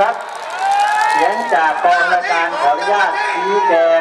ครับเสียงจากกองราชการขออนุญาตชี้แจง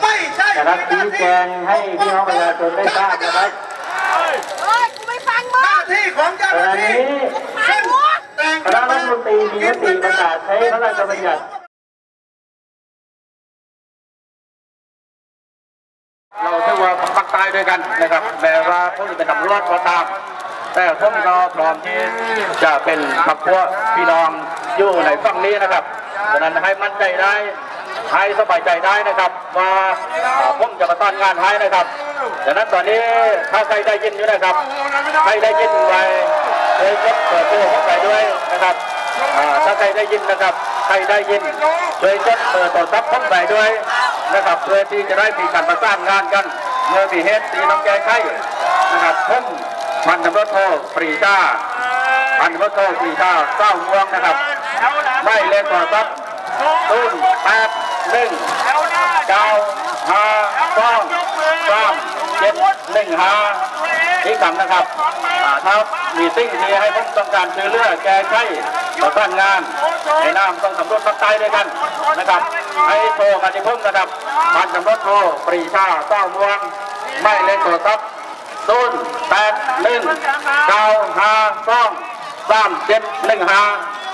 ไม่ใช่นะครับชี้แจงให้พี่น้องประชาชนได้ทราบนะครับเฮ้ยกูไม่ฟังหมึน้างที่ของเจ้าขหน้าณะที่นี้ไอ้หัวแต่งคณะรัฐมนตรีมีมติประกาศใช้พระราชบัญญัติเราถือว่าปักใต้ด้วยกันนะครับแม้ว่าผมจะเป็นตำรวจก็ตาม แต่ผมก็พร้อมที่จะเป็นพักพวกพี่น้อง อยู่ในฝั่งนี้นะครับดังนั้นให้มั่นใจได้ให้สบายใจได้นะครับ ว่าอ่าผมจะมาต้อนงานให้นะครับดังนั้นตอนนี้ถ้าใครได้ยินอยู่นะครับใครได้ยินไว้เฮ้ยกดเปิดตัวเข้าไปด้วยนะครับถ้าใครได้ยินนะครับใครได้ยินช่วยกดเปิดตัวซับเข้าไปด้วยนะครับเพื่อที่จะได้มีการประสานงานกันเมื่อมีเหตุตีน้องแก้ไขนะครับผมพันตำรวจโทปรีชาพันตำรวจโทปรีชาเศร้าม่วงนะครับ ไม่เล่นต่อซับตุ้นแปดหนึ่งเก้าห้าสองสามเจ็ดหนึ่งห้านี่คำนะครับอ่าถ้ามีสิ่งที่ให้ผมต้องการช่วยเลือแก้ไขประสานงานในนามต้องสำรวจภาคใต้ด้วยกันนะครับ ให้โทรมาที่ผมนะครับพันตำรวจโทปรีชาเศร้าม่วงไม่เล่นโทรศัพท์ศูนย์แปดหนึ่งเก้าห้าสองสามเจ็ดหนึ่งห้า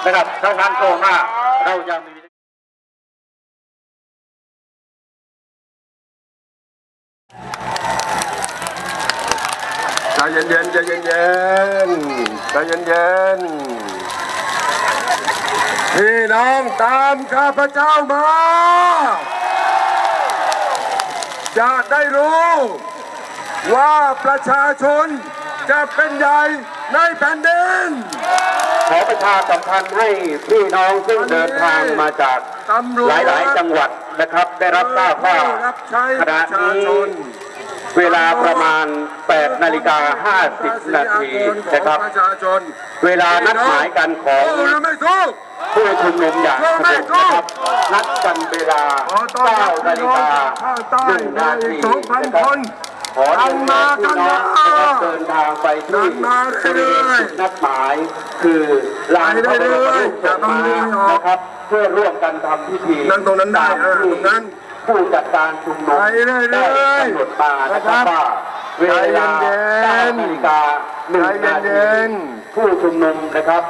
นะครับถ้าทางโทรมาเราจะมีใจเย็นๆใจเย็นๆใจเย็นๆพี่น้องตามข้าพเจ้ามา จะได้รู้ว่าประชาชนจะเป็นใหญ่ในแผ่นดิน ขอประชาสัมพันธ์ให้พี่น้องซึ่งเดินทางมาจากตำรวจหลายๆ จังหวัดนะครับ ได้รับทราบว่ารับใช้ขปณะระชานี้ชนเวลาประมาณ 8 นาฬิกา 50 นาทีนะครับประชาชนเวลานัดหมายกันของสู้หรือไม่สู้ผู้ชุมนุมอย่างสงบนะครับนัดกันเวลาขอต้อนรับ9นาฬิกาภาคใต้1นาทีสองพันนะคครับน ขอเรียนเชิญพี่น้องนะครับเดินทางไปที่ดันมาบริเรื่เวอยๆณจุดนัดหมายคือลานพระบรมรูปทรงม้านะครับ เพื่อร่วมกันทำพิธีนั่งตรงนั้นได้ตามเออที่ตรงนั้นผู้จัดการชุมนุมไปเรื่อยๆได้กำหนดมานะครับนะครับว่าเวลาใจเย็นๆ9นาฬิกาหนึ่งนาใจทีเย็นผู้ชุมนุมนะครับ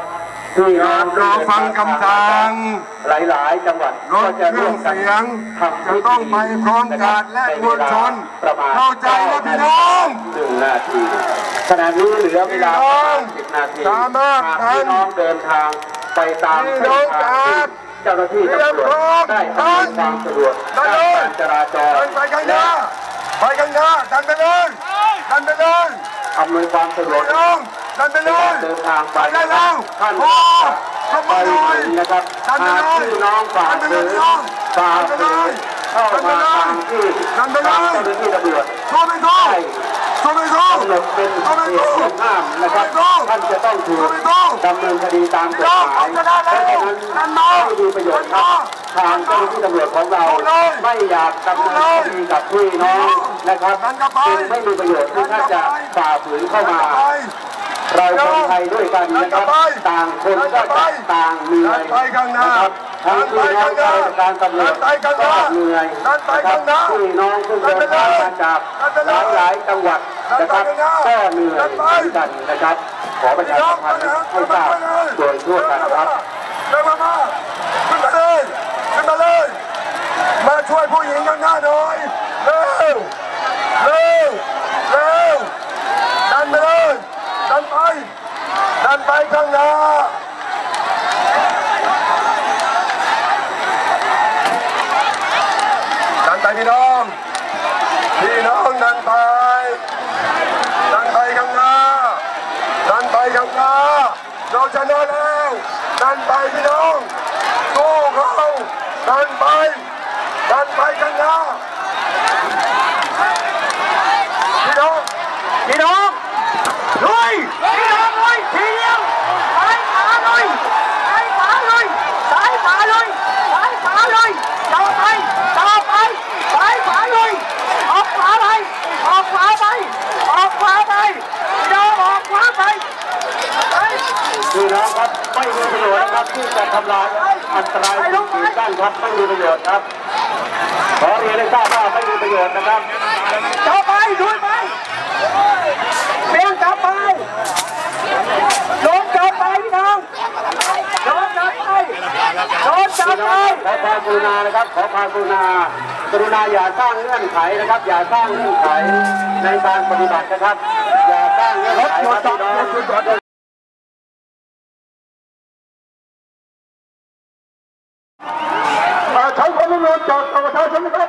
ที่น้องรอฟังคำสั่งหลาย ๆ จังหวัดรถก็จะเครื่ร่อวงมกันเสียงทำจะพิธีต้องไปพร้อมกันและมวลชนประมาณเข้าใจนะพี่น้องหนึ่งนาทีขณะนี้เหลือเวลาประมาณสิบนาทีสามารถหากพี่น้องเดินทางไปตามพี่เส้น้อนงทางที่ครับเจ้าหน้าที่ตำรวจได้อำนวยความสะดวกดันด้านเลยการจราจรดันไปข้างหน้าไปข้างหน้าดันไปเลยดันไปเลยอำนวยความสะดวกพี่น้อง ดันไปในเลกายรเดินทางไปไปได้แล้วท่านโอ้ขอบไปคุณหน่อยถึงนะครับดันไปหากเลยพี่น้องฝ่าดันไปฝืเลยนพี่น้องฝ่าดันไปฝืเลยนเข้ามาทางที่ดันไปเลยทางเจ้าหน้าที่ตำรวจสู้ไม่สู้ได้สู้ไม่สู้กำหนดเป็นเหสู้ไม่ตุสู้ห้ามนะครับท่านจะต้องถูกดำเนินคดีตามกฎหมายเพราะฉะนั้นไม่มีประโยชน์ครับทางเจ้าหน้าที่ตำรวจของเราไม่อยากดำเนินคดีกับพี่น้องนะครับจึงไม่มีประโยชน์ที่ท่านจะฝ่าฝืนเข้ามาไป เราคนไทยด้วยกันนะครับต่างคนก็จะต่างเหนื่อยไปข้างหน้านะครับทั้งพี่น้องข้าราชการตำรวจไปข้างหก็น้าเหนื่อยไปนะครัข้าบงหน้าพี่น้องซึ่งเดินทางมาจากหลายหลายๆจังหวัดนะครับก็เหนื่อยเหมือนกันนะครับ ขอประชาสัมพันธ์ให้ทราบโดยทั่วกันครับเดินมามาขึ้นมาเลยขึ้นมาเลยมาช่วยผู้หญิงข้างหน้าหน่อยเร็วเร็วเร็วดันไปเลยดันไปดันไปข้างหน้าดันไปพี่น้อง พี่น้องดันไป ดันไปข้างหน้า ดันไปข้างหน้า เราชนะแล้ว ดั นไปพี่น้องสู้เขาดันไปดันไปข้างหน้าพี่น้องพี่น้องลุยพี่น้องเลยทีเดียวซ้ายขวาเลยซ้ายขวาเลยซ้ายขวาเลยซ้ายขวาเลยต่อไปต่อไปซ้ายขวาเลยออกขวาไปออกขวาไปออกขวาไปพี่น้องออกขวาไปไป พี่น้องครับ ทำลายอันตรายสิ่งกีดกั้นครับไม่มีประโยชน์ครับขอเรียนให้ทราบว่าไม่มีประโยชน์นะครับจับไปลุยไปเปลี่ยนจับไปโดนจับไปพี่น้องโดนจับไปโดนจับพี่ไปน้องขอความกรุณานะครับขอความกรุณากรุณาอย่าสร้างเงื่อนไขนะครับ อย่าสร้างเงื่อนไขในการปฏิบัตินะครับ อย่าสร้างเงื่อนไขครับพี่น้อง ใช้ความรุนแรงจากประชาชนนะครับ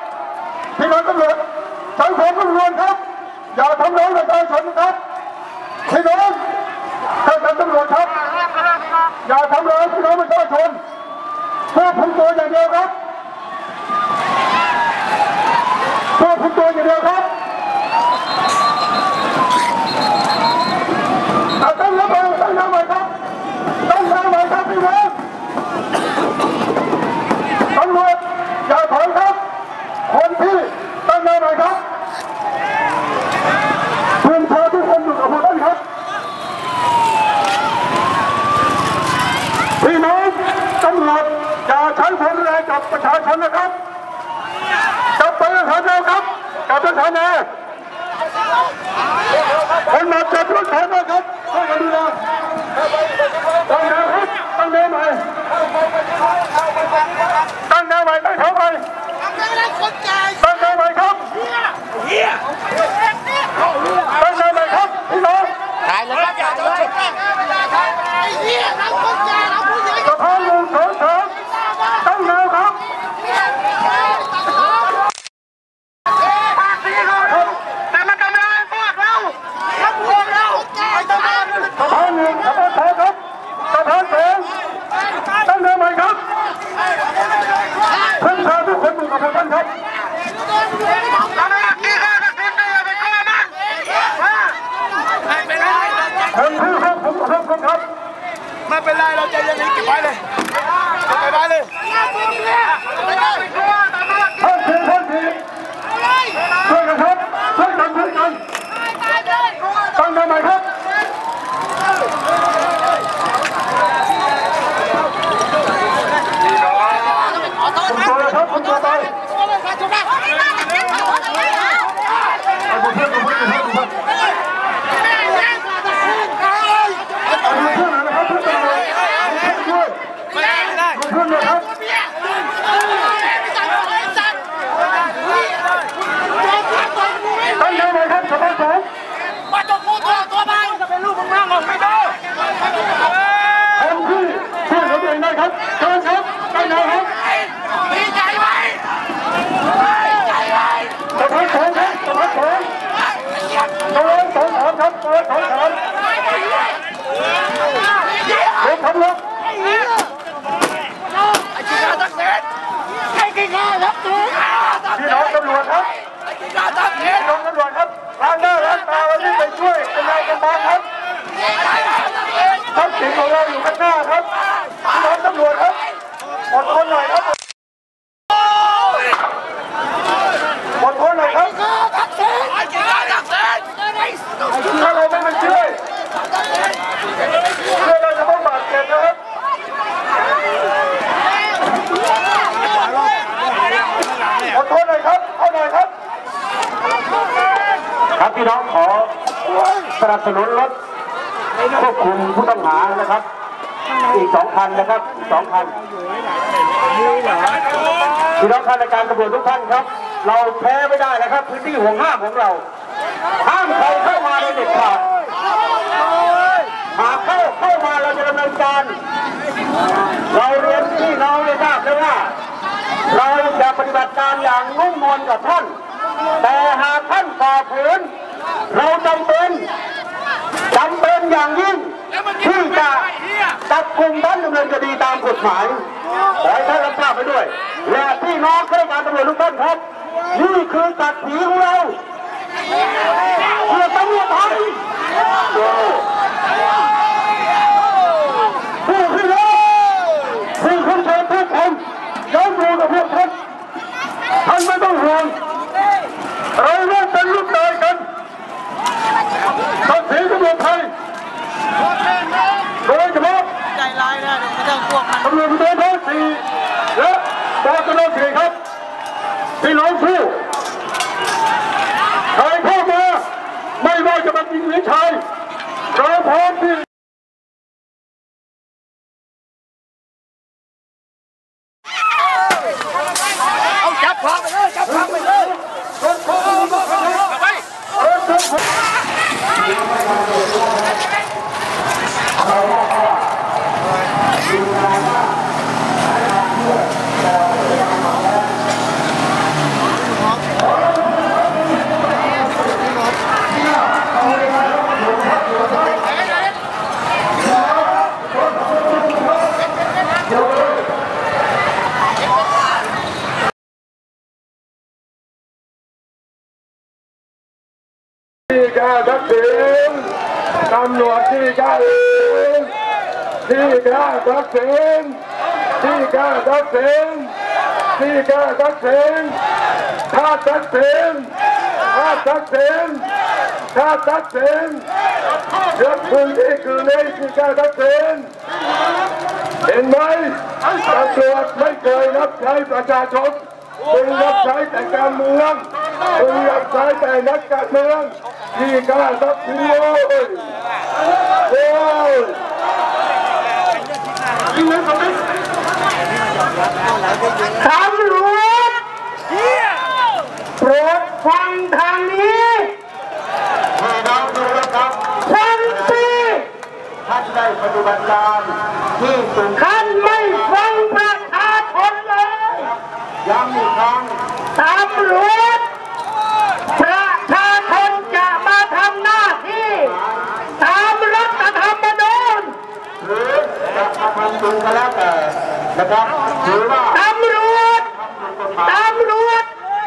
พี่น้องตำรวจใช้ความรุนแรงครับ อย่าทำร้ายประชาชนนะครับพี่น้องท่านตำรวจครับ อย่าทำร้ายพี่น้องประชาชน ควบคุมตัวอย่างเดียวครับควบคุมตัวอย่างเดียวครับอะตั้งน้ำใหม่ตั้งน้ำใหม่ครับตั้งน้ำใหม่ครับพี่น้อง ตำรวจอย่าถอยครับ คนที่ตั้งแนวหน่อยครับเพื่อนชาวทุกคนอยู่กับพวกท่านครับพี่น้องตำรวจอย่าใช้ความรุนแรงกับประชาชนนะครับจับไปสถานแนวครับจับไปสถานนะคนมาจับรถแทนนะครับช่วยกันดูแลตั้งแนวครับตั้งแนวใหม่ตั้งแนวใหม่ครับตั้งแนวใหม่ครับพี่น้องสะพานหนึ่งสองสามตั้งแนวครับสะพานหนึ่งสะพานสองครับสะพานสองตั้งแนวใหม่ครับเพื่อนชาวทุกคนอยู่กับพวกท่านครับ คนที่ครับผมขอบคุณครับ ไม่เป็นไรเราใจเย็นๆเก็บไว้เลยเก็บไว้เลย ท่านทีท่านทีช่วยกันครับช่วยกันช่วยกันตั้งได้ไหมครับคุณตัวเลยครับคุณตัวไปเอาดูเพื่อนดูเพื่อนดูเพื่อนดูเพื่อนเอาดูเพื่อนหน่อยนะครับเพื่อนตำรวจช่วยดูเพื่อนด้วยครับตั้งได้ไหมครับสะพานสอง คนที่ช่วยเหลือตัวเองได้ ครับเชิญครับตั้งแนวครับสะพานสองครับตะพานสองสะพานสองสามครับตะพานสองสามเด็กครับลูกพี่น้องตำรวจครับพี่น้องตำรวจครับล้างหน้าล้างตาวันนี้ไปช่วยเป็นนายกำบังครับทรัพย์สินของเราอยู่ข้างหน้าครับพี่น้องตำรวจครับอดทนหน่อยครับอดทนหน่อยครับถ้าเราไม่ไปช่วยเพื่อนเราจะต้องบาดเจ็บนะครับอดทนหน่อยครับเอาหน่อยครับ ครับพี่น้องขอ สนับสนุนรถควบคุมผู้ต้องหานะครับ อีกสองคันนะครับสองคันพี่น้องข้าราชการตำรวจทุกท่านครับ เราแพ้ไม่ได้นะครับ พื้นที่ห่วงห้ามของเรา ห้ามใครเข้ามาโดยเด็ดขาดหากเข้าเข้ามาเราจะดำเนินการ เราเรียนพี่น้องได้ทราบแล้วว่า เราจะปฏิบัติการอย่างนุ่มนวลกับท่าน แต่หากท่านฝ่าฝืน เราจำเป็นจำเป็น อย่างยิ่งที่จะจับกลุ่มท่านดำเนินคดีตามกฎหมายขอให้ท่านรับทราบไปด้วย และพี่น้องข้าราชการตำรวจทุกท่านครับ นี่คือศักดิ์ศรีของเราเพื่อตำรวจไทยผู้ขึ้นเลยผู้ขึ้นเชิญทุกคนย้อนดูกับพวกท่านท่านไม่ต้องห่วงเราเริ่มเป็นลูกนายกันศักดิ์ศรีตำรวจไทยื่องพวกมันตำรวจเดินรถสี่และตำรวจสี่ครับพี่น้องผู้ใครเข้ามา ไม่ว่าจะเป็นหญิงหรือชายเราพร้อมที่ไป ทักษิณที่แกทักษิณที่แกทักษิณถ้าทักษิณถ้าทักษิณถ้าทักษิณยกพื้นที่คืนให้ที่แกทักษิณเห็นไหมตำรวจไม่เคยรับใช้ประชาชนมึงรับใช้แต่การเมืองมึงรับใช้แต่นักการเมืองที่กล้าทักษิณโว้ยโว้ย ตำรวจโปรดฟังทางนี้ พี่น้องดูนะครับ ฟังสิ ท่านได้ปฏิบัติการที่สูง ท่านไม่ฟังประชาชนเลย ย้ำอีกครั้ง ตำรวจประชาชนจะมาทำหน้าที่ ตามรัฐธรรมนูญ หรือจะ มาทำจริงก็แล้วแต่นะครับหรือว่าตำรวจตำรวจ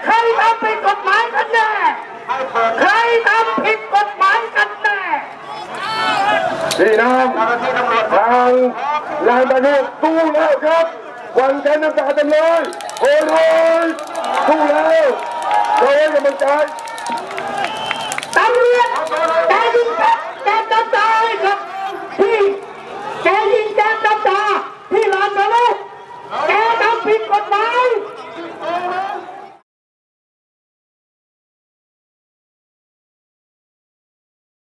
ใครทำผิดกฎหมายกันแน่ให้เปิดใครทำผิดกฎหมายกันแน่พี่น้องเจ้าหน้าที่ตำรวจทางลานบานุสู้แล้วครับวันแค่น้ำตาเต็มเลยโอ้ยสู้แล้วเราให้กำลังใจตำรวจแกยิงแกแกจะตายครับพี่ แกยิงแกจะตาที่ลานมาลูกแกทำผิดกฎหมาย